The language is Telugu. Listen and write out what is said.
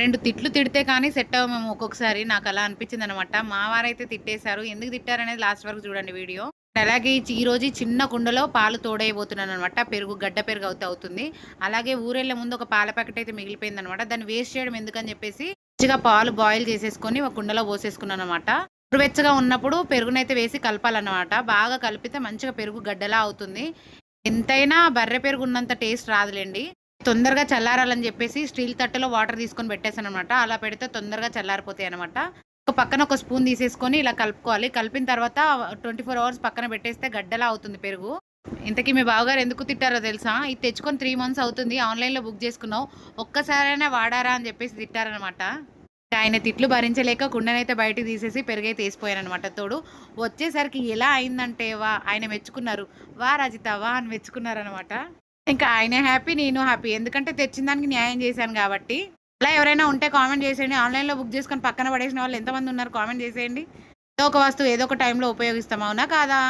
రెండు తిట్లు తిడితే కానీ సెట్ అవ్వమేమో ఒక్కొక్కసారి. నాకు అలా అనిపించింది అనమాట మా వారైతే తిట్టేశారు. ఎందుకు తిట్టారనేది లాస్ట్ వరకు చూడండి వీడియో. అలాగే ఈ రోజు చిన్న కుండలో పాలు తోడైపోతున్నాను అనమాట పెరుగు గడ్డ పెరుగు అవుతూ అవుతుంది. అలాగే ఊరెళ్ళే ముందు ఒక పాల ప్యాకెట్ అయితే మిగిలిపోయింది అనమాట దాన్ని వేస్ట్ చేయడం ఎందుకని చెప్పేసి మంచిగా పాలు బాయిల్ చేసేసుకొని ఒక కుండలో పోసేసుకున్నాను అనమాట వెచ్చగా ఉన్నప్పుడు పెరుగునైతే వేసి కలపాలన్నమాట. బాగా కలిపితే మంచిగా పెరుగు గడ్డలా అవుతుంది. ఎంతైనా బర్రె పెరుగు ఉన్నంత టేస్ట్ రాదులేండి. తొందరగా చల్లారాలని చెప్పేసి స్టీల్ తట్టలో వాటర్ తీసుకొని పెట్టేసాను అనమాట అలా పెడితే తొందరగా చల్లారిపోతాయి అనమాట ఒక పక్కన ఒక స్పూన్ తీసేసుకొని ఇలా కలుపుకోవాలి. కలిపిన తర్వాత ట్వంటీ ఫోర్ అవర్స్ పక్కన పెట్టేస్తే గడ్డలా అవుతుంది పెరుగు. ఇంతకీ మీ బావగారు ఎందుకు తిట్టారో తెలుసా? ఇది తెచ్చుకొని త్రీ మంత్స్ అవుతుంది. ఆన్లైన్లో బుక్ చేసుకున్నావు. ఒక్కసారైనా వాడారా అని చెప్పేసి తిట్టారనమాట ఆయన తిట్లు భరించలేక కుండనైతే బయటకు తీసేసి పెరుగైతే వేసిపోయానమాట తోడు వచ్చేసరికి ఎలా అయిందంటే వా ఆయన మెచ్చుకున్నారు. వా రజిత వా అని మెచ్చుకున్నారనమాట ఇంకా ఆయనే హ్యాపీ నేను హ్యాపీ ఎందుకంటే తెచ్చిన దానికి న్యాయం చేశాను కాబట్టి. అలా ఎవరైనా ఉంటే కామెంట్ చేసేయండి. ఆన్లైన్లో బుక్ చేసుకొని పక్కన పడేసిన వాళ్ళు ఎంతమంది ఉన్నారు కామెంట్ చేసేయండి. ఏదో ఒక వస్తువు ఏదో ఒక టైంలో ఉపయోగిస్తాం అవునా కాదా?